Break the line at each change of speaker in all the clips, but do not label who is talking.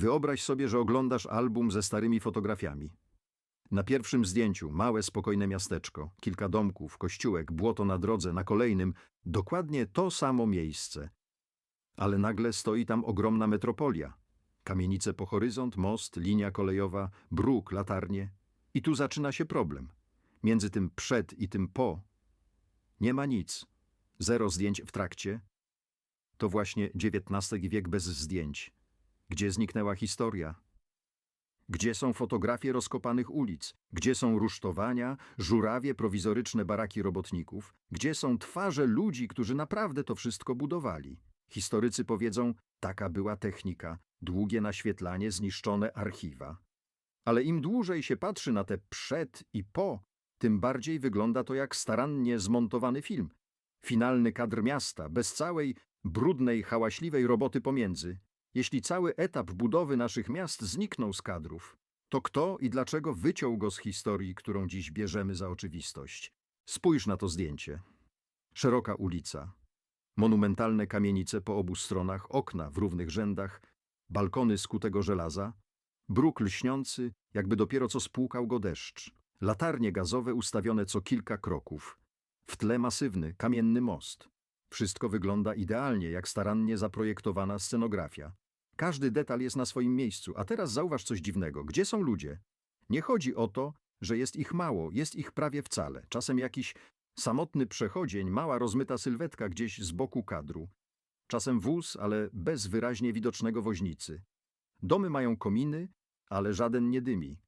Wyobraź sobie, że oglądasz album ze starymi fotografiami. Na pierwszym zdjęciu małe, spokojne miasteczko, kilka domków, kościółek, błoto na drodze, na kolejnym dokładnie to samo miejsce. Ale nagle stoi tam ogromna metropolia. Kamienice po horyzont, most, linia kolejowa, bruk, latarnie. I tu zaczyna się problem. Między tym przed i tym po nie ma nic. Zero zdjęć w trakcie. To właśnie XIX wiek bez zdjęć. Gdzie zniknęła historia? Gdzie są fotografie rozkopanych ulic? Gdzie są rusztowania, żurawie, prowizoryczne baraki robotników? Gdzie są twarze ludzi, którzy naprawdę to wszystko budowali? Historycy powiedzą, taka była technika, długie naświetlanie, zniszczone archiwa. Ale im dłużej się patrzy na te przed i po, tym bardziej wygląda to jak starannie zmontowany film. Finalny kadr miasta, bez całej brudnej, hałaśliwej roboty pomiędzy. Jeśli cały etap budowy naszych miast zniknął z kadrów, to kto i dlaczego wyciął go z historii, którą dziś bierzemy za oczywistość? Spójrz na to zdjęcie. Szeroka ulica, monumentalne kamienice po obu stronach, okna w równych rzędach, balkony z kutego żelaza, bruk lśniący, jakby dopiero co spłukał go deszcz, latarnie gazowe ustawione co kilka kroków, w tle masywny, kamienny most. Wszystko wygląda idealnie, jak starannie zaprojektowana scenografia. Każdy detal jest na swoim miejscu, a teraz zauważ coś dziwnego. Gdzie są ludzie? Nie chodzi o to, że jest ich mało, jest ich prawie wcale. Czasem jakiś samotny przechodzień, mała rozmyta sylwetka gdzieś z boku kadru. Czasem wóz, ale bez wyraźnie widocznego woźnicy. Domy mają kominy, ale żaden nie dymi.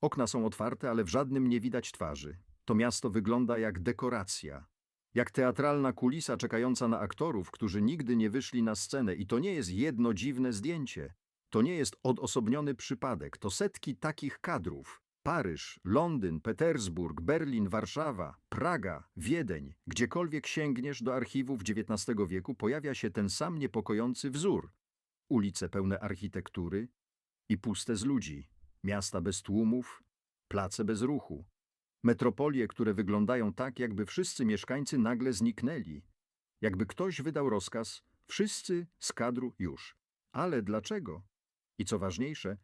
Okna są otwarte, ale w żadnym nie widać twarzy. To miasto wygląda jak dekoracja. Jak teatralna kulisa czekająca na aktorów, którzy nigdy nie wyszli na scenę i to nie jest jedno dziwne zdjęcie. To nie jest odosobniony przypadek, to setki takich kadrów. Paryż, Londyn, Petersburg, Berlin, Warszawa, Praga, Wiedeń. Gdziekolwiek sięgniesz do archiwów XIX wieku pojawia się ten sam niepokojący wzór. Ulice pełne architektury i puste z ludzi. Miasta bez tłumów, place bez ruchu. Metropolie, które wyglądają tak, jakby wszyscy mieszkańcy nagle zniknęli. Jakby ktoś wydał rozkaz, wszyscy z kadru już. Ale dlaczego? I co ważniejsze,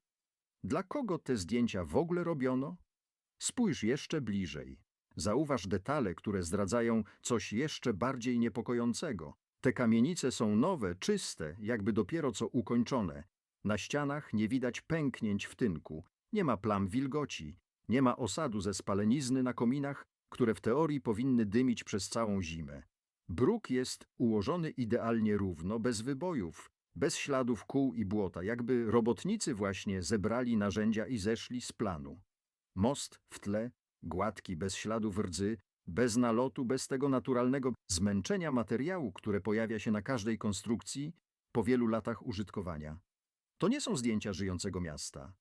dla kogo te zdjęcia w ogóle robiono? Spójrz jeszcze bliżej. Zauważ detale, które zdradzają coś jeszcze bardziej niepokojącego. Te kamienice są nowe, czyste, jakby dopiero co ukończone. Na ścianach nie widać pęknięć w tynku, nie ma plam wilgoci, nie ma osadu ze spalenizny na kominach, które w teorii powinny dymić przez całą zimę. Bruk jest ułożony idealnie równo, bez wybojów, bez śladów kół i błota, jakby robotnicy właśnie zebrali narzędzia i zeszli z planu. Most w tle, gładki, bez śladów rdzy, bez nalotu, bez tego naturalnego zmęczenia materiału, które pojawia się na każdej konstrukcji po wielu latach użytkowania. To nie są zdjęcia żyjącego miasta.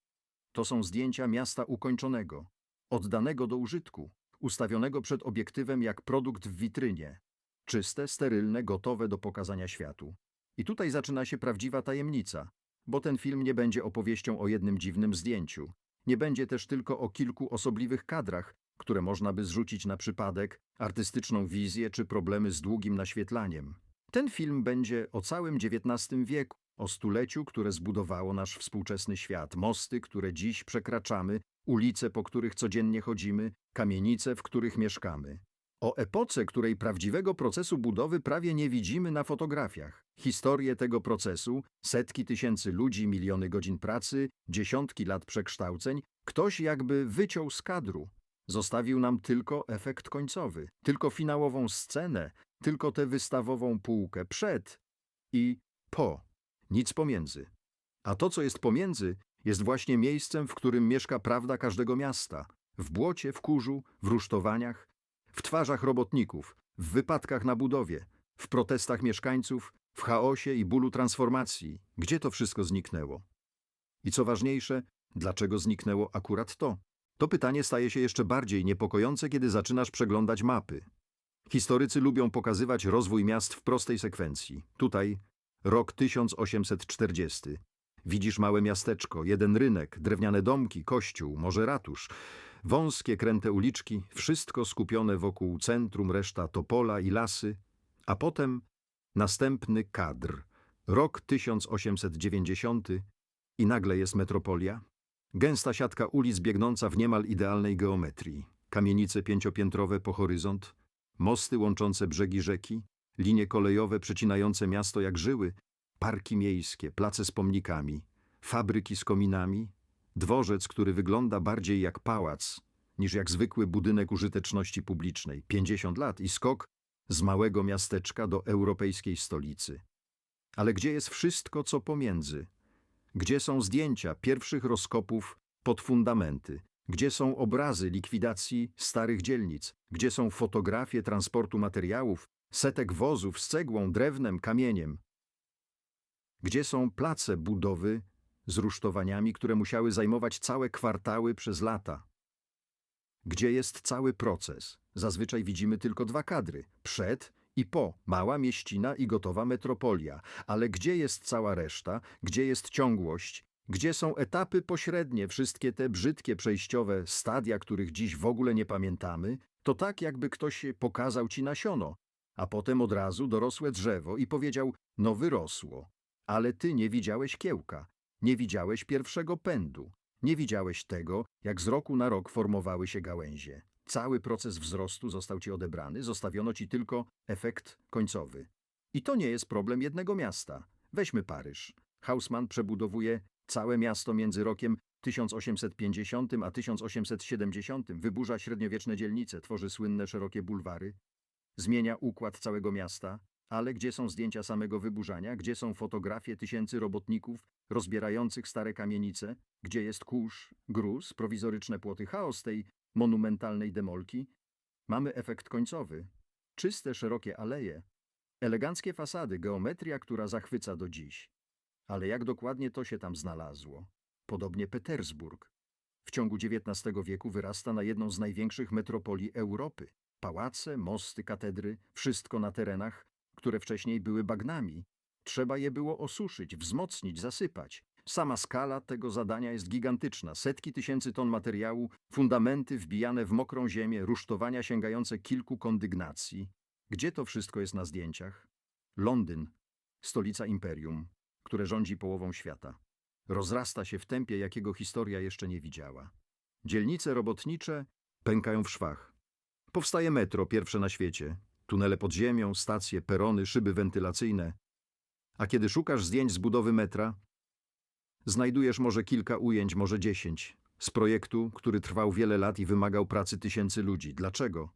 To są zdjęcia miasta ukończonego, oddanego do użytku, ustawionego przed obiektywem jak produkt w witrynie. Czyste, sterylne, gotowe do pokazania światu. I tutaj zaczyna się prawdziwa tajemnica, bo ten film nie będzie opowieścią o jednym dziwnym zdjęciu. Nie będzie też tylko o kilku osobliwych kadrach, które można by zrzucić na przypadek, artystyczną wizję czy problemy z długim naświetlaniem. Ten film będzie o całym XIX wieku, o stuleciu, które zbudowało nasz współczesny świat, mosty, które dziś przekraczamy, ulice, po których codziennie chodzimy, kamienice, w których mieszkamy. O epoce, której prawdziwego procesu budowy prawie nie widzimy na fotografiach. Historię tego procesu, setki tysięcy ludzi, miliony godzin pracy, dziesiątki lat przekształceń, ktoś jakby wyciął z kadru. Zostawił nam tylko efekt końcowy, tylko finałową scenę, tylko tę wystawową półkę przed i po. Nic pomiędzy. A to, co jest pomiędzy, jest właśnie miejscem, w którym mieszka prawda każdego miasta. W błocie, w kurzu, w rusztowaniach, w twarzach robotników, w wypadkach na budowie, w protestach mieszkańców, w chaosie i bólu transformacji. Gdzie to wszystko zniknęło? I co ważniejsze, dlaczego zniknęło akurat to? To pytanie staje się jeszcze bardziej niepokojące, kiedy zaczynasz przeglądać mapy. Historycy lubią pokazywać rozwój miast w prostej sekwencji. Tutaj rok 1840. Widzisz małe miasteczko, jeden rynek, drewniane domki, kościół, może ratusz. Wąskie, kręte uliczki, wszystko skupione wokół centrum, reszta to pola i lasy. A potem następny kadr. Rok 1890. I nagle jest metropolia. Gęsta siatka ulic biegnąca w niemal idealnej geometrii. Kamienice pięciopiętrowe po horyzont, mosty łączące brzegi rzeki, linie kolejowe przecinające miasto jak żyły, parki miejskie, place z pomnikami, fabryki z kominami, dworzec, który wygląda bardziej jak pałac niż jak zwykły budynek użyteczności publicznej. 50 lat i skok z małego miasteczka do europejskiej stolicy. Ale gdzie jest wszystko, co pomiędzy? Gdzie są zdjęcia pierwszych rozkopów pod fundamenty? Gdzie są obrazy likwidacji starych dzielnic? Gdzie są fotografie transportu materiałów, setek wozów z cegłą, drewnem, kamieniem? Gdzie są place budowy z rusztowaniami, które musiały zajmować całe kwartały przez lata? Gdzie jest cały proces? Zazwyczaj widzimy tylko dwa kadry: przed i po, mała mieścina i gotowa metropolia. Ale gdzie jest cała reszta? Gdzie jest ciągłość? Gdzie są etapy pośrednie, wszystkie te brzydkie przejściowe stadia, których dziś w ogóle nie pamiętamy? To tak, jakby ktoś pokazał ci nasiono, a potem od razu dorosłe drzewo i powiedział: No, wyrosło. Ale ty nie widziałeś kiełka, nie widziałeś pierwszego pędu, nie widziałeś tego, jak z roku na rok formowały się gałęzie. Cały proces wzrostu został ci odebrany, zostawiono ci tylko efekt końcowy. I to nie jest problem jednego miasta. Weźmy Paryż. Haussmann przebudowuje całe miasto między rokiem 1850 a 1870, wyburza średniowieczne dzielnice, tworzy słynne szerokie bulwary, zmienia układ całego miasta, ale gdzie są zdjęcia samego wyburzania, gdzie są fotografie tysięcy robotników rozbierających stare kamienice, gdzie jest kurz, gruz, prowizoryczne płoty, chaos tej monumentalnej demolki? Mamy efekt końcowy. Czyste, szerokie aleje, eleganckie fasady, geometria, która zachwyca do dziś. Ale jak dokładnie to się tam znalazło? Podobnie Petersburg. W ciągu XIX wieku wyrasta na jedną z największych metropolii Europy. Pałace, mosty, katedry, wszystko na terenach, które wcześniej były bagnami. Trzeba je było osuszyć, wzmocnić, zasypać. Sama skala tego zadania jest gigantyczna. Setki tysięcy ton materiału, fundamenty wbijane w mokrą ziemię, rusztowania sięgające kilku kondygnacji. Gdzie to wszystko jest na zdjęciach? Londyn, stolica imperium, które rządzi połową świata. Rozrasta się w tempie, jakiego historia jeszcze nie widziała. Dzielnice robotnicze pękają w szwach. Powstaje metro, pierwsze na świecie. Tunele pod ziemią, stacje, perony, szyby wentylacyjne. A kiedy szukasz zdjęć z budowy metra, znajdujesz może kilka ujęć, może dziesięć. Z projektu, który trwał wiele lat i wymagał pracy tysięcy ludzi. Dlaczego?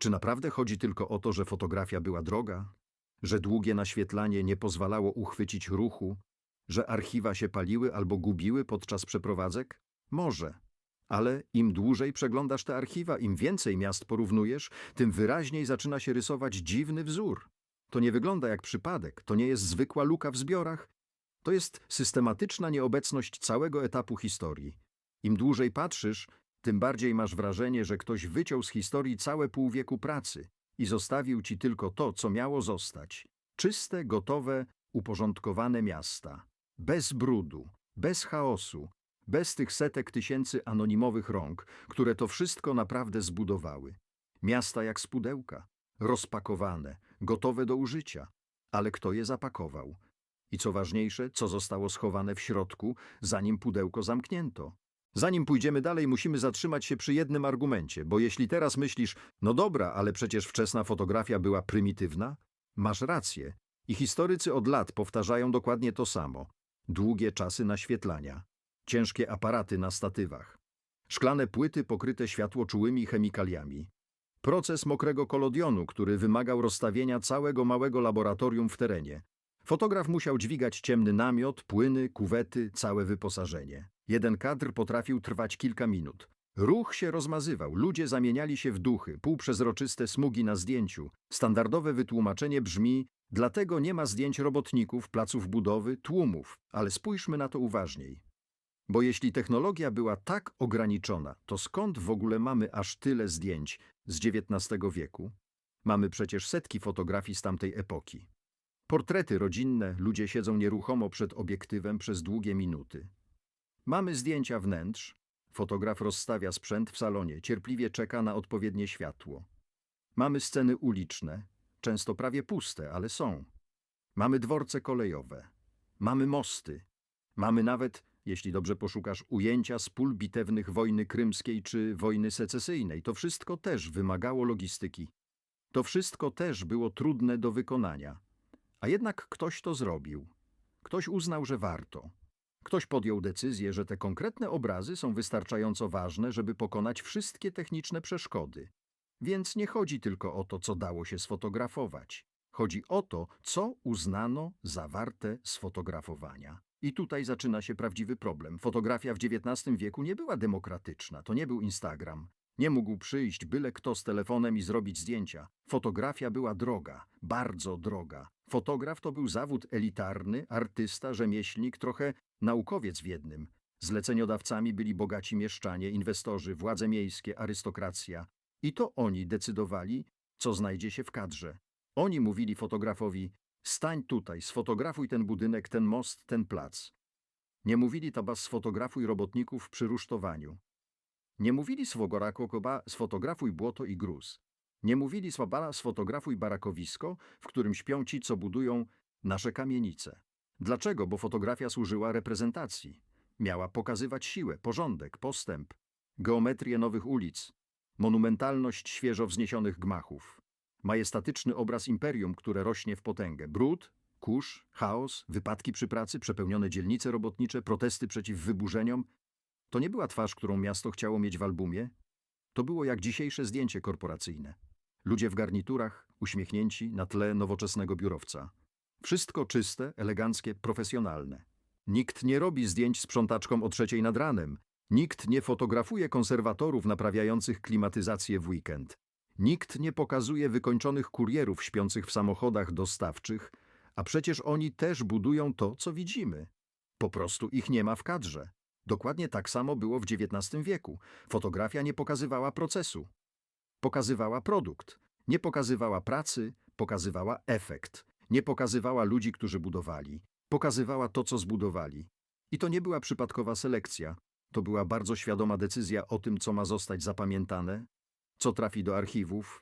Czy naprawdę chodzi tylko o to, że fotografia była droga? Że długie naświetlanie nie pozwalało uchwycić ruchu? Że archiwa się paliły albo gubiły podczas przeprowadzek? Może. Ale im dłużej przeglądasz te archiwa, im więcej miast porównujesz, tym wyraźniej zaczyna się rysować dziwny wzór. To nie wygląda jak przypadek, to nie jest zwykła luka w zbiorach, to jest systematyczna nieobecność całego etapu historii. Im dłużej patrzysz, tym bardziej masz wrażenie, że ktoś wyciął z historii całe pół wieku pracy i zostawił ci tylko to, co miało zostać. Czyste, gotowe, uporządkowane miasta. Bez brudu, bez chaosu, bez tych setek tysięcy anonimowych rąk, które to wszystko naprawdę zbudowały. Miasta jak z pudełka, rozpakowane, gotowe do użycia. Ale kto je zapakował? I co ważniejsze, co zostało schowane w środku, zanim pudełko zamknięto? Zanim pójdziemy dalej, musimy zatrzymać się przy jednym argumencie, bo jeśli teraz myślisz, no dobra, ale przecież wczesna fotografia była prymitywna, masz rację. I historycy od lat powtarzają dokładnie to samo. Długie czasy naświetlania, ciężkie aparaty na statywach, szklane płyty pokryte światłoczułymi chemikaliami, proces mokrego kolodionu, który wymagał rozstawienia całego małego laboratorium w terenie. Fotograf musiał dźwigać ciemny namiot, płyny, kuwety, całe wyposażenie. Jeden kadr potrafił trwać kilka minut. Ruch się rozmazywał, ludzie zamieniali się w duchy, półprzezroczyste smugi na zdjęciu. Standardowe wytłumaczenie brzmi: dlatego nie ma zdjęć robotników, placów budowy, tłumów, ale spójrzmy na to uważniej. Bo jeśli technologia była tak ograniczona, to skąd w ogóle mamy aż tyle zdjęć z XIX wieku? Mamy przecież setki fotografii z tamtej epoki. Portrety rodzinne, ludzie siedzą nieruchomo przed obiektywem przez długie minuty. Mamy zdjęcia wnętrz. Fotograf rozstawia sprzęt w salonie, cierpliwie czeka na odpowiednie światło. Mamy sceny uliczne, często prawie puste, ale są. Mamy dworce kolejowe. Mamy mosty. Mamy nawet jeśli dobrze poszukasz ujęcia z pól bitewnych wojny krymskiej czy wojny secesyjnej. To wszystko też wymagało logistyki. To wszystko też było trudne do wykonania. A jednak ktoś to zrobił. Ktoś uznał, że warto. Ktoś podjął decyzję, że te konkretne obrazy są wystarczająco ważne, żeby pokonać wszystkie techniczne przeszkody. Więc nie chodzi tylko o to, co dało się sfotografować. Chodzi o to, co uznano za warte sfotografowania. I tutaj zaczyna się prawdziwy problem. Fotografia w XIX wieku nie była demokratyczna, to nie był Instagram. Nie mógł przyjść byle kto z telefonem i zrobić zdjęcia. Fotografia była droga, bardzo droga. Fotograf to był zawód elitarny, artysta, rzemieślnik, trochę naukowiec w jednym. Zleceniodawcami byli bogaci mieszczanie, inwestorzy, władze miejskie, arystokracja. I to oni decydowali, co znajdzie się w kadrze. Oni mówili fotografowi: stań tutaj, sfotografuj ten budynek, ten most, ten plac. Nie mówili taba sfotografuj robotników przy rusztowaniu. Nie mówili swogora kokoba sfotografuj błoto i gruz. Nie mówili swabala sfotografuj barakowisko, w którym śpią ci, co budują nasze kamienice. Dlaczego? Bo fotografia służyła reprezentacji. Miała pokazywać siłę, porządek, postęp, geometrię nowych ulic, monumentalność świeżo wzniesionych gmachów, majestatyczny obraz imperium, które rośnie w potęgę, brud, kurz, chaos, wypadki przy pracy, przepełnione dzielnice robotnicze, protesty przeciw wyburzeniom. To nie była twarz, którą miasto chciało mieć w albumie. To było jak dzisiejsze zdjęcie korporacyjne. Ludzie w garniturach, uśmiechnięci na tle nowoczesnego biurowca. Wszystko czyste, eleganckie, profesjonalne. Nikt nie robi zdjęć sprzątaczkom o trzeciej nad ranem. Nikt nie fotografuje konserwatorów naprawiających klimatyzację w weekend. Nikt nie pokazuje wykończonych kurierów śpiących w samochodach dostawczych, a przecież oni też budują to, co widzimy. Po prostu ich nie ma w kadrze. Dokładnie tak samo było w XIX wieku. Fotografia nie pokazywała procesu. Pokazywała produkt. Nie pokazywała pracy, pokazywała efekt. Nie pokazywała ludzi, którzy budowali. Pokazywała to, co zbudowali. I to nie była przypadkowa selekcja. To była bardzo świadoma decyzja o tym, co ma zostać zapamiętane, co trafi do archiwów,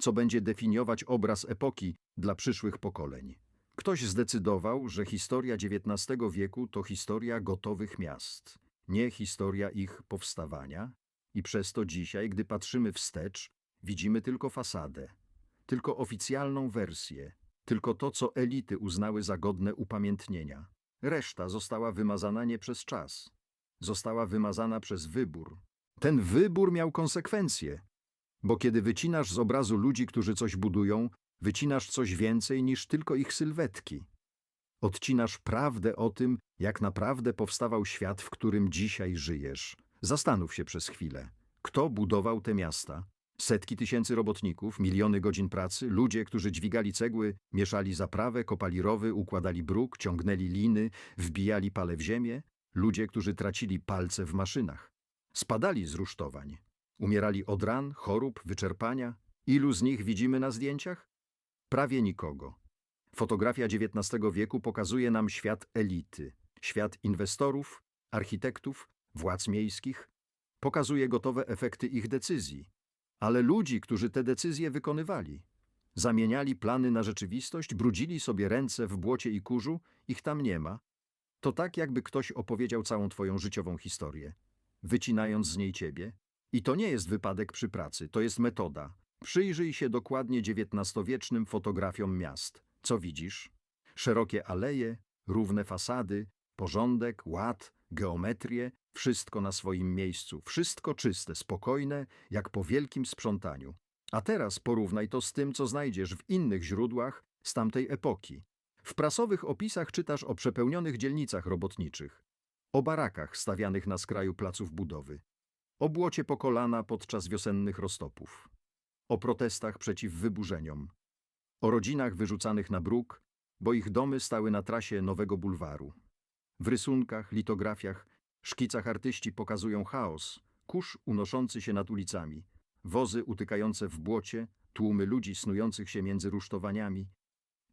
co będzie definiować obraz epoki dla przyszłych pokoleń. Ktoś zdecydował, że historia XIX wieku to historia gotowych miast, nie historia ich powstawania, i przez to dzisiaj, gdy patrzymy wstecz, widzimy tylko fasadę, tylko oficjalną wersję, tylko to, co elity uznały za godne upamiętnienia. Reszta została wymazana nie przez czas, została wymazana przez wybór. Ten wybór miał konsekwencje, bo kiedy wycinasz z obrazu ludzi, którzy coś budują, wycinasz coś więcej niż tylko ich sylwetki. Odcinasz prawdę o tym, jak naprawdę powstawał świat, w którym dzisiaj żyjesz. Zastanów się przez chwilę. Kto budował te miasta? Setki tysięcy robotników, miliony godzin pracy, ludzie, którzy dźwigali cegły, mieszali zaprawę, kopali rowy, układali bruk, ciągnęli liny, wbijali pale w ziemię, ludzie, którzy tracili palce w maszynach. Spadali z rusztowań. Umierali od ran, chorób, wyczerpania. Ilu z nich widzimy na zdjęciach? Prawie nikogo. Fotografia XIX wieku pokazuje nam świat elity, świat inwestorów, architektów, władz miejskich. Pokazuje gotowe efekty ich decyzji, ale ludzi, którzy te decyzje wykonywali. Zamieniali plany na rzeczywistość, brudzili sobie ręce w błocie i kurzu, ich tam nie ma. To tak, jakby ktoś opowiedział całą twoją życiową historię, wycinając z niej ciebie. I to nie jest wypadek przy pracy, to jest metoda. Przyjrzyj się dokładnie XIX-wiecznym fotografiom miast. Co widzisz? Szerokie aleje, równe fasady, porządek, ład, geometrię, wszystko na swoim miejscu, wszystko czyste, spokojne, jak po wielkim sprzątaniu. A teraz porównaj to z tym, co znajdziesz w innych źródłach z tamtej epoki. W prasowych opisach czytasz o przepełnionych dzielnicach robotniczych, o barakach stawianych na skraju placów budowy, o błocie po kolana podczas wiosennych roztopów, o protestach przeciw wyburzeniom, o rodzinach wyrzucanych na bruk, bo ich domy stały na trasie nowego bulwaru. W rysunkach, litografiach, szkicach artyści pokazują chaos, kurz unoszący się nad ulicami, wozy utykające w błocie, tłumy ludzi snujących się między rusztowaniami,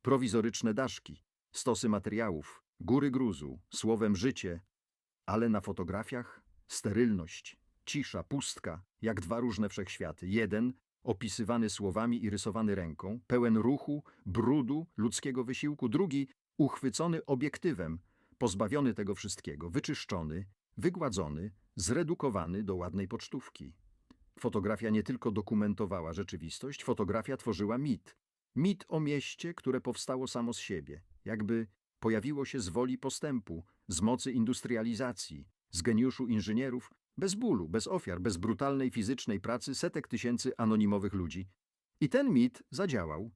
prowizoryczne daszki, stosy materiałów, góry gruzu, słowem życie, ale na fotografiach sterylność, cisza, pustka, jak dwa różne wszechświaty. Jeden, opisywany słowami i rysowany ręką, pełen ruchu, brudu, ludzkiego wysiłku. Drugi, uchwycony obiektywem, pozbawiony tego wszystkiego, wyczyszczony, wygładzony, zredukowany do ładnej pocztówki. Fotografia nie tylko dokumentowała rzeczywistość, fotografia tworzyła mit. Mit o mieście, które powstało samo z siebie, jakby pojawiło się z woli postępu, z mocy industrializacji, z geniuszu inżynierów, bez bólu, bez ofiar, bez brutalnej fizycznej pracy setek tysięcy anonimowych ludzi. I ten mit zadziałał,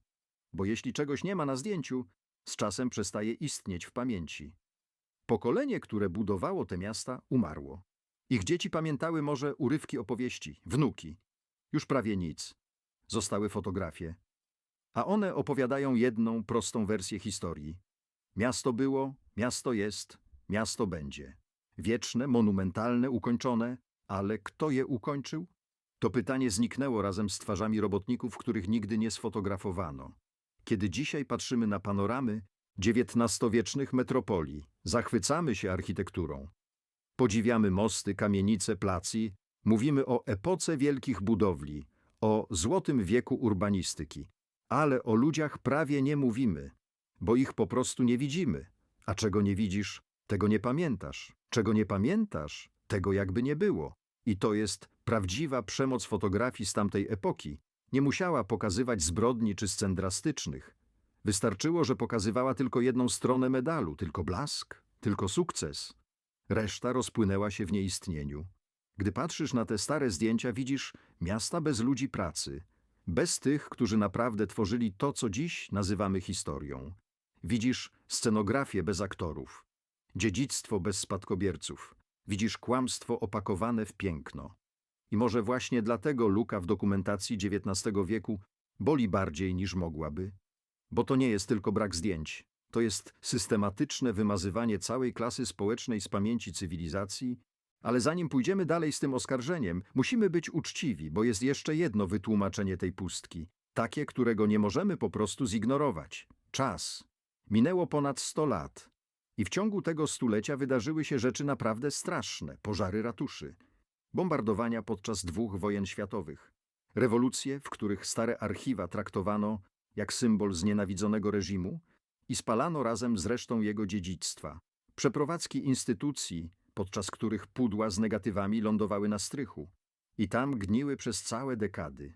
bo jeśli czegoś nie ma na zdjęciu, z czasem przestaje istnieć w pamięci. Pokolenie, które budowało te miasta, umarło. Ich dzieci pamiętały może urywki opowieści, wnuki. Już prawie nic. Zostały fotografie. A one opowiadają jedną, prostą wersję historii. Miasto było, miasto jest, miasto będzie. Wieczne, monumentalne, ukończone, ale kto je ukończył? To pytanie zniknęło razem z twarzami robotników, których nigdy nie sfotografowano. Kiedy dzisiaj patrzymy na panoramy XIX-wiecznych metropolii, zachwycamy się architekturą. Podziwiamy mosty, kamienice, placi, mówimy o epoce wielkich budowli, o złotym wieku urbanistyki, ale o ludziach prawie nie mówimy, bo ich po prostu nie widzimy. A czego nie widzisz, tego nie pamiętasz. Czego nie pamiętasz, tego jakby nie było. I to jest prawdziwa przemoc fotografii z tamtej epoki. Nie musiała pokazywać zbrodni czy scen drastycznych. Wystarczyło, że pokazywała tylko jedną stronę medalu, tylko blask, tylko sukces. Reszta rozpłynęła się w nieistnieniu. Gdy patrzysz na te stare zdjęcia, widzisz miasta bez ludzi pracy, bez tych, którzy naprawdę tworzyli to, co dziś nazywamy historią. Widzisz scenografię bez aktorów, dziedzictwo bez spadkobierców. Widzisz kłamstwo opakowane w piękno. I może właśnie dlatego luka w dokumentacji XIX wieku boli bardziej niż mogłaby. Bo to nie jest tylko brak zdjęć. To jest systematyczne wymazywanie całej klasy społecznej z pamięci cywilizacji. Ale zanim pójdziemy dalej z tym oskarżeniem, musimy być uczciwi, bo jest jeszcze jedno wytłumaczenie tej pustki. Takie, którego nie możemy po prostu zignorować. Czas. Minęło ponad 100 lat. I w ciągu tego stulecia wydarzyły się rzeczy naprawdę straszne. Pożary ratuszy, bombardowania podczas dwóch wojen światowych, rewolucje, w których stare archiwa traktowano jak symbol znienawidzonego reżimu i spalano razem z resztą jego dziedzictwa, przeprowadzki instytucji, podczas których pudła z negatywami lądowały na strychu i tam gniły przez całe dekady,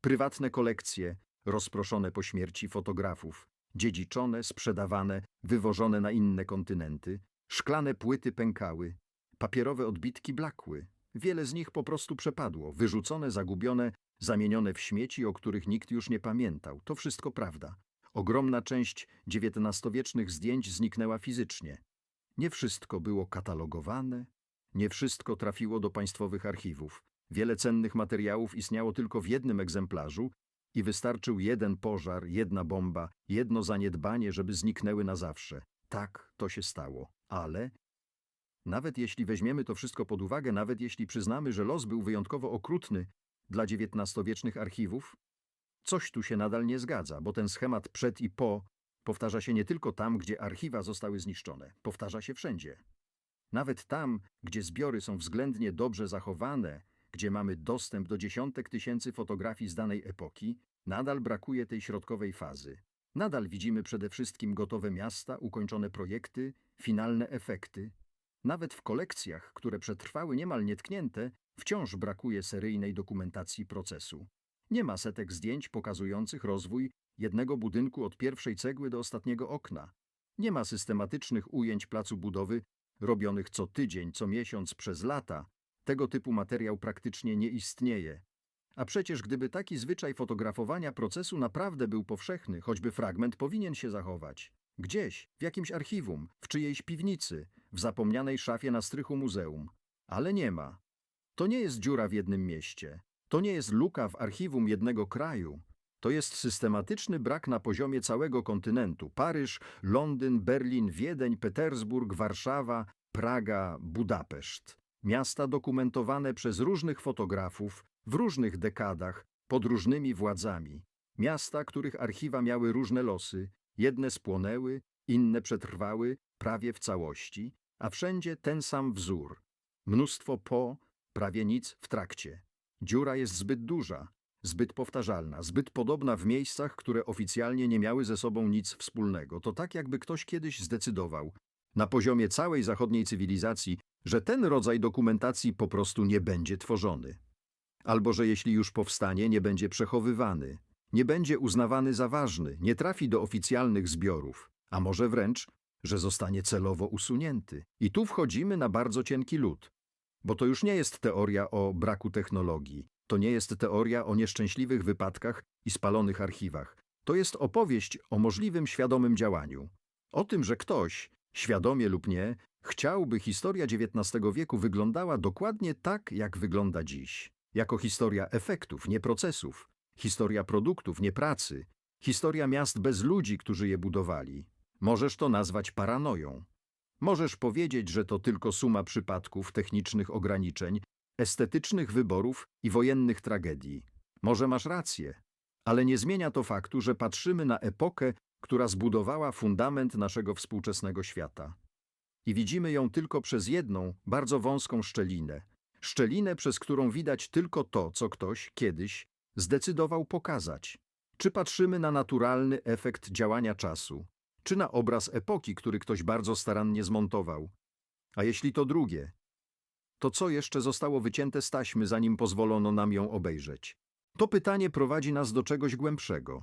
prywatne kolekcje rozproszone po śmierci fotografów, dziedziczone, sprzedawane, wywożone na inne kontynenty, szklane płyty pękały, papierowe odbitki blakły, wiele z nich po prostu przepadło, wyrzucone, zagubione, zamienione w śmieci, o których nikt już nie pamiętał. To wszystko prawda. Ogromna część XIX-wiecznych zdjęć zniknęła fizycznie. Nie wszystko było katalogowane, nie wszystko trafiło do państwowych archiwów. Wiele cennych materiałów istniało tylko w jednym egzemplarzu i wystarczył jeden pożar, jedna bomba, jedno zaniedbanie, żeby zniknęły na zawsze. Tak, to się stało. Ale nawet jeśli weźmiemy to wszystko pod uwagę, nawet jeśli przyznamy, że los był wyjątkowo okrutny dla XIX-wiecznych archiwów, coś tu się nadal nie zgadza, bo ten schemat przed i po powtarza się nie tylko tam, gdzie archiwa zostały zniszczone, powtarza się wszędzie. Nawet tam, gdzie zbiory są względnie dobrze zachowane, gdzie mamy dostęp do dziesiątek tysięcy fotografii z danej epoki, nadal brakuje tej środkowej fazy. Nadal widzimy przede wszystkim gotowe miasta, ukończone projekty, finalne efekty. Nawet w kolekcjach, które przetrwały niemal nietknięte, wciąż brakuje seryjnej dokumentacji procesu. Nie ma setek zdjęć pokazujących rozwój jednego budynku od pierwszej cegły do ostatniego okna. Nie ma systematycznych ujęć placu budowy robionych co tydzień, co miesiąc, przez lata. Tego typu materiał praktycznie nie istnieje. A przecież gdyby taki zwyczaj fotografowania procesu naprawdę był powszechny, choćby fragment powinien się zachować. Gdzieś, w jakimś archiwum, w czyjejś piwnicy, w zapomnianej szafie na strychu muzeum. Ale nie ma. To nie jest dziura w jednym mieście. To nie jest luka w archiwum jednego kraju. To jest systematyczny brak na poziomie całego kontynentu. Paryż, Londyn, Berlin, Wiedeń, Petersburg, Warszawa, Praga, Budapeszt. Miasta dokumentowane przez różnych fotografów w różnych dekadach, pod różnymi władzami. Miasta, których archiwa miały różne losy. Jedne spłonęły, inne przetrwały prawie w całości, a wszędzie ten sam wzór. Mnóstwo po, prawie nic w trakcie. Dziura jest zbyt duża, zbyt powtarzalna, zbyt podobna w miejscach, które oficjalnie nie miały ze sobą nic wspólnego. To tak, jakby ktoś kiedyś zdecydował, na poziomie całej zachodniej cywilizacji, że ten rodzaj dokumentacji po prostu nie będzie tworzony. Albo że jeśli już powstanie, nie będzie przechowywany, nie będzie uznawany za ważny, nie trafi do oficjalnych zbiorów, a może wręcz, że zostanie celowo usunięty. I tu wchodzimy na bardzo cienki lód. Bo to już nie jest teoria o braku technologii, to nie jest teoria o nieszczęśliwych wypadkach i spalonych archiwach. To jest opowieść o możliwym świadomym działaniu. O tym, że ktoś, świadomie lub nie, chciałby historia XIX wieku wyglądała dokładnie tak, jak wygląda dziś. Jako historia efektów, nie procesów, historia produktów, nie pracy, historia miast bez ludzi, którzy je budowali. Możesz to nazwać paranoją. Możesz powiedzieć, że to tylko suma przypadków, technicznych ograniczeń, estetycznych wyborów i wojennych tragedii. Może masz rację, ale nie zmienia to faktu, że patrzymy na epokę, która zbudowała fundament naszego współczesnego świata. I widzimy ją tylko przez jedną, bardzo wąską szczelinę. Szczelinę, przez którą widać tylko to, co ktoś kiedyś zdecydował pokazać. Czy patrzymy na naturalny efekt działania czasu, czy na obraz epoki, który ktoś bardzo starannie zmontował. A jeśli to drugie, to co jeszcze zostało wycięte z taśmy, zanim pozwolono nam ją obejrzeć? To pytanie prowadzi nas do czegoś głębszego.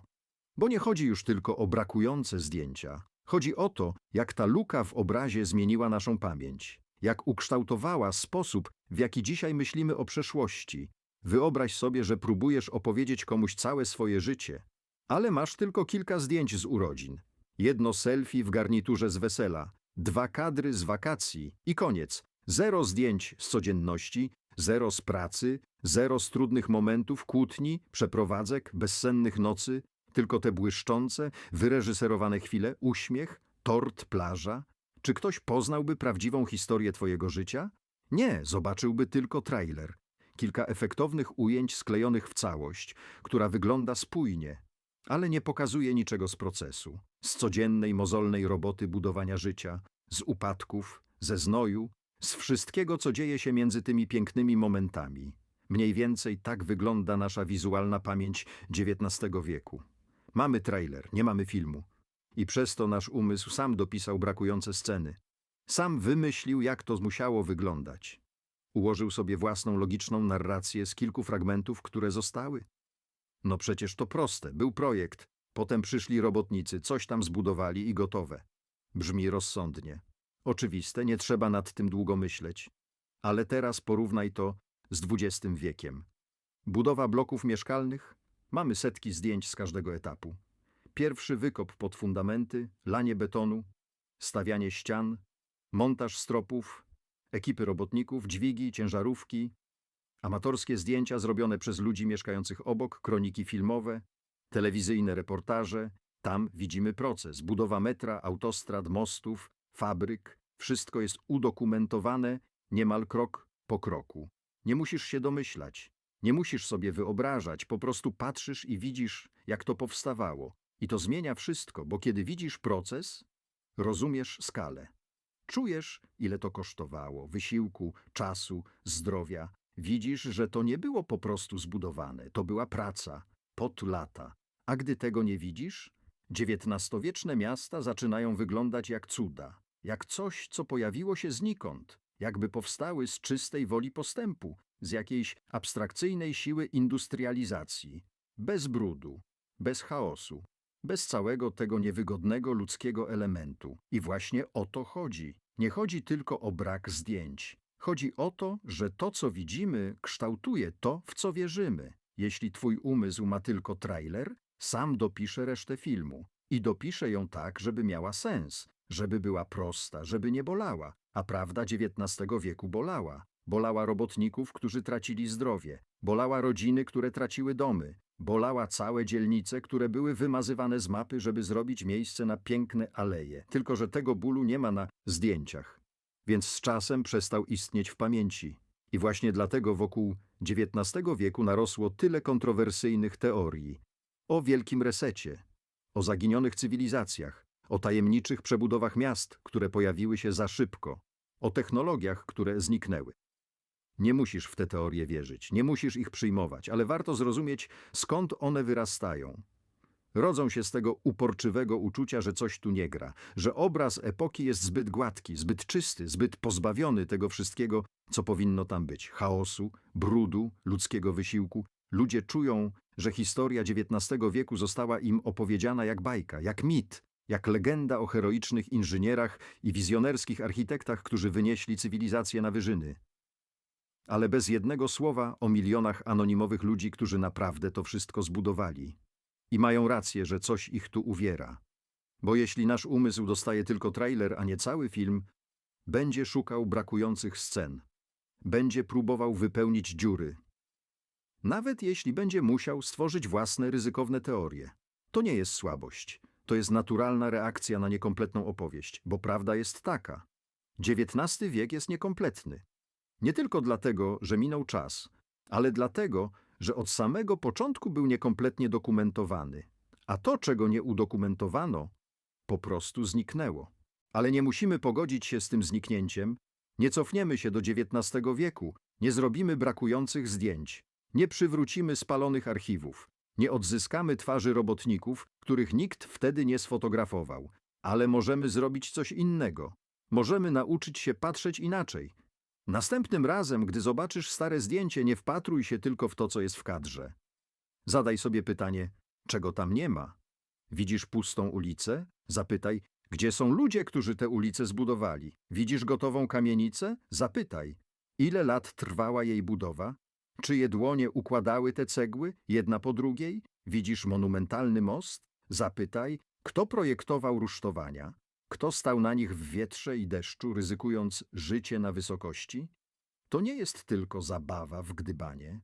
Bo nie chodzi już tylko o brakujące zdjęcia. Chodzi o to, jak ta luka w obrazie zmieniła naszą pamięć, jak ukształtowała sposób, w jaki dzisiaj myślimy o przeszłości. Wyobraź sobie, że próbujesz opowiedzieć komuś całe swoje życie, ale masz tylko kilka zdjęć z urodzin. Jedno selfie w garniturze z wesela, dwa kadry z wakacji i koniec. Zero zdjęć z codzienności, zero z pracy, zero z trudnych momentów, kłótni, przeprowadzek, bezsennych nocy, tylko te błyszczące, wyreżyserowane chwile, uśmiech, tort, plaża. Czy ktoś poznałby prawdziwą historię twojego życia? Nie, zobaczyłby tylko trailer. Kilka efektownych ujęć sklejonych w całość, która wygląda spójnie, ale nie pokazuje niczego z procesu, z codziennej, mozolnej roboty budowania życia, z upadków, ze znoju, z wszystkiego, co dzieje się między tymi pięknymi momentami. Mniej więcej tak wygląda nasza wizualna pamięć XIX wieku. Mamy trailer, nie mamy filmu. I przez to nasz umysł sam dopisał brakujące sceny. Sam wymyślił, jak to musiało wyglądać. Ułożył sobie własną logiczną narrację z kilku fragmentów, które zostały. No przecież to proste, był projekt. Potem przyszli robotnicy, coś tam zbudowali i gotowe. Brzmi rozsądnie. Oczywiste, nie trzeba nad tym długo myśleć. Ale teraz porównaj to z XX wiekiem. Budowa bloków mieszkalnych? Mamy setki zdjęć z każdego etapu. Pierwszy wykop pod fundamenty, lanie betonu, stawianie ścian, montaż stropów, ekipy robotników, dźwigi, ciężarówki, amatorskie zdjęcia zrobione przez ludzi mieszkających obok, kroniki filmowe, telewizyjne reportaże. Tam widzimy proces, budowa metra, autostrad, mostów, fabryk. Wszystko jest udokumentowane niemal krok po kroku. Nie musisz się domyślać, nie musisz sobie wyobrażać, po prostu patrzysz i widzisz, jak to powstawało. I to zmienia wszystko, bo kiedy widzisz proces, rozumiesz skalę. Czujesz, ile to kosztowało wysiłku, czasu, zdrowia. Widzisz, że to nie było po prostu zbudowane, to była praca, pot lata. A gdy tego nie widzisz, XIX-wieczne miasta zaczynają wyglądać jak cuda, jak coś, co pojawiło się znikąd, jakby powstały z czystej woli postępu, z jakiejś abstrakcyjnej siły industrializacji, bez brudu, bez chaosu, bez całego tego niewygodnego ludzkiego elementu. I właśnie o to chodzi. Nie chodzi tylko o brak zdjęć. Chodzi o to, że to, co widzimy, kształtuje to, w co wierzymy. Jeśli twój umysł ma tylko trailer, sam dopisze resztę filmu. I dopisze ją tak, żeby miała sens, żeby była prosta, żeby nie bolała. A prawda XIX wieku bolała. Bolała robotników, którzy tracili zdrowie. Bolała rodziny, które traciły domy. Bolała całe dzielnice, które były wymazywane z mapy, żeby zrobić miejsce na piękne aleje. Tylko, że tego bólu nie ma na zdjęciach. Więc z czasem przestał istnieć w pamięci. I właśnie dlatego wokół XIX wieku narosło tyle kontrowersyjnych teorii. O wielkim resecie, o zaginionych cywilizacjach, o tajemniczych przebudowach miast, które pojawiły się za szybko, o technologiach, które zniknęły. Nie musisz w te teorie wierzyć, nie musisz ich przyjmować, ale warto zrozumieć, skąd one wyrastają. Rodzą się z tego uporczywego uczucia, że coś tu nie gra, że obraz epoki jest zbyt gładki, zbyt czysty, zbyt pozbawiony tego wszystkiego, co powinno tam być chaosu, brudu, ludzkiego wysiłku. Ludzie czują, że historia XIX wieku została im opowiedziana jak bajka, jak mit, jak legenda o heroicznych inżynierach i wizjonerskich architektach, którzy wynieśli cywilizację na wyżyny. Ale bez jednego słowa o milionach anonimowych ludzi, którzy naprawdę to wszystko zbudowali. I mają rację, że coś ich tu uwiera. Bo jeśli nasz umysł dostaje tylko trailer, a nie cały film, będzie szukał brakujących scen. Będzie próbował wypełnić dziury. Nawet jeśli będzie musiał stworzyć własne ryzykowne teorie. To nie jest słabość. To jest naturalna reakcja na niekompletną opowieść, bo prawda jest taka. XIX wiek jest niekompletny. Nie tylko dlatego, że minął czas, ale dlatego, że od samego początku był niekompletnie dokumentowany, a to, czego nie udokumentowano, po prostu zniknęło. Ale nie musimy pogodzić się z tym zniknięciem, nie cofniemy się do XIX wieku, nie zrobimy brakujących zdjęć, nie przywrócimy spalonych archiwów, nie odzyskamy twarzy robotników, których nikt wtedy nie sfotografował, ale możemy zrobić coś innego. Możemy nauczyć się patrzeć inaczej. Następnym razem, gdy zobaczysz stare zdjęcie, nie wpatruj się tylko w to, co jest w kadrze. Zadaj sobie pytanie, czego tam nie ma? Widzisz pustą ulicę? Zapytaj, gdzie są ludzie, którzy tę ulicę zbudowali? Widzisz gotową kamienicę? Zapytaj, ile lat trwała jej budowa? Czyje dłonie układały te cegły, jedna po drugiej? Widzisz monumentalny most? Zapytaj, kto projektował rusztowania? Kto stał na nich w wietrze i deszczu, ryzykując życie na wysokości? To nie jest tylko zabawa w gdybanie.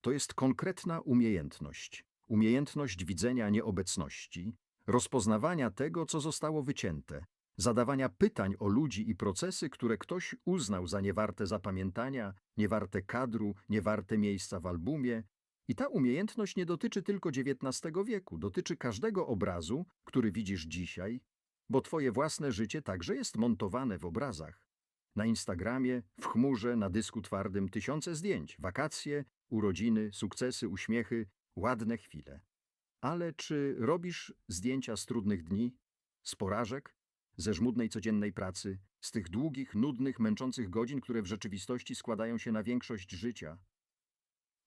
To jest konkretna umiejętność. Umiejętność widzenia nieobecności, rozpoznawania tego, co zostało wycięte, zadawania pytań o ludzi i procesy, które ktoś uznał za niewarte zapamiętania, niewarte kadru, niewarte miejsca w albumie. I ta umiejętność nie dotyczy tylko XIX wieku, dotyczy każdego obrazu, który widzisz dzisiaj, bo twoje własne życie także jest montowane w obrazach. Na Instagramie, w chmurze, na dysku twardym tysiące zdjęć, wakacje, urodziny, sukcesy, uśmiechy, ładne chwile. Ale czy robisz zdjęcia z trudnych dni, z porażek, ze żmudnej codziennej pracy, z tych długich, nudnych, męczących godzin, które w rzeczywistości składają się na większość życia?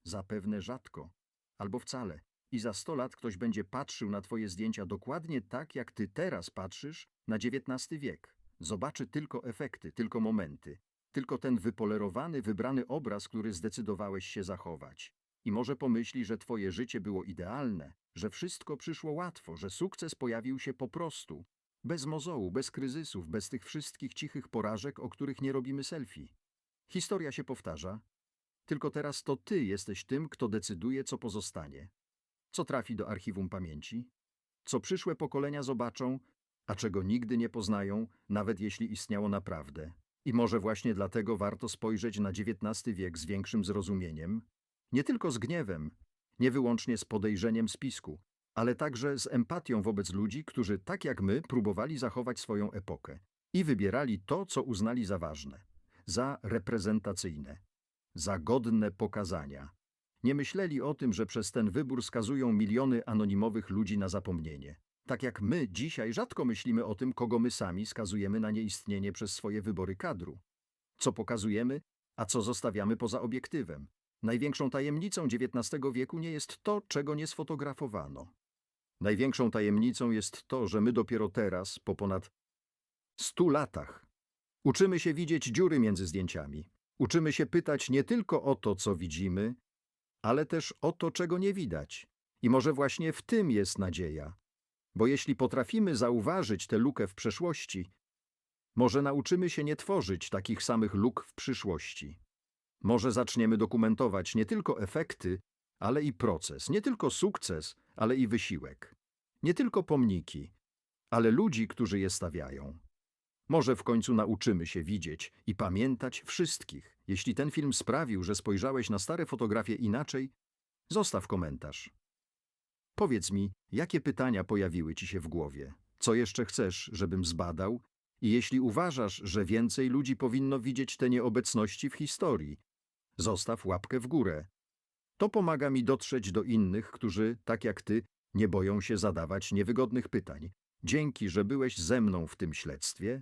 Zapewne rzadko, albo wcale. I za sto lat ktoś będzie patrzył na twoje zdjęcia dokładnie tak, jak ty teraz patrzysz na XIX wiek. Zobaczy tylko efekty, tylko momenty, tylko ten wypolerowany, wybrany obraz, który zdecydowałeś się zachować. I może pomyśli, że twoje życie było idealne, że wszystko przyszło łatwo, że sukces pojawił się po prostu, bez mozołu, bez kryzysów, bez tych wszystkich cichych porażek, o których nie robimy selfie. Historia się powtarza, tylko teraz to ty jesteś tym, kto decyduje, co pozostanie. Co trafi do archiwum pamięci? Co przyszłe pokolenia zobaczą, a czego nigdy nie poznają, nawet jeśli istniało naprawdę. I może właśnie dlatego warto spojrzeć na XIX wiek z większym zrozumieniem, nie tylko z gniewem, nie wyłącznie z podejrzeniem spisku, ale także z empatią wobec ludzi, którzy tak jak my próbowali zachować swoją epokę i wybierali to, co uznali za ważne, za reprezentacyjne, za godne pokazania. Nie myśleli o tym, że przez ten wybór skazują miliony anonimowych ludzi na zapomnienie. Tak jak my dzisiaj rzadko myślimy o tym, kogo my sami skazujemy na nieistnienie przez swoje wybory kadru. Co pokazujemy, a co zostawiamy poza obiektywem. Największą tajemnicą XIX wieku nie jest to, czego nie sfotografowano. Największą tajemnicą jest to, że my dopiero teraz, po ponad stu latach, uczymy się widzieć dziury między zdjęciami. Uczymy się pytać nie tylko o to, co widzimy, ale też o to, czego nie widać. I może właśnie w tym jest nadzieja. Bo jeśli potrafimy zauważyć tę lukę w przeszłości, może nauczymy się nie tworzyć takich samych luk w przyszłości. Może zaczniemy dokumentować nie tylko efekty, ale i proces, nie tylko sukces, ale i wysiłek. Nie tylko pomniki, ale ludzi, którzy je stawiają. Może w końcu nauczymy się widzieć i pamiętać wszystkich. Jeśli ten film sprawił, że spojrzałeś na stare fotografie inaczej, zostaw komentarz. Powiedz mi, jakie pytania pojawiły ci się w głowie? Co jeszcze chcesz, żebym zbadał? I jeśli uważasz, że więcej ludzi powinno widzieć te nieobecności w historii, zostaw łapkę w górę. To pomaga mi dotrzeć do innych, którzy, tak jak ty, Nie boją się zadawać niewygodnych pytań. Dzięki, że byłeś ze mną w tym śledztwie.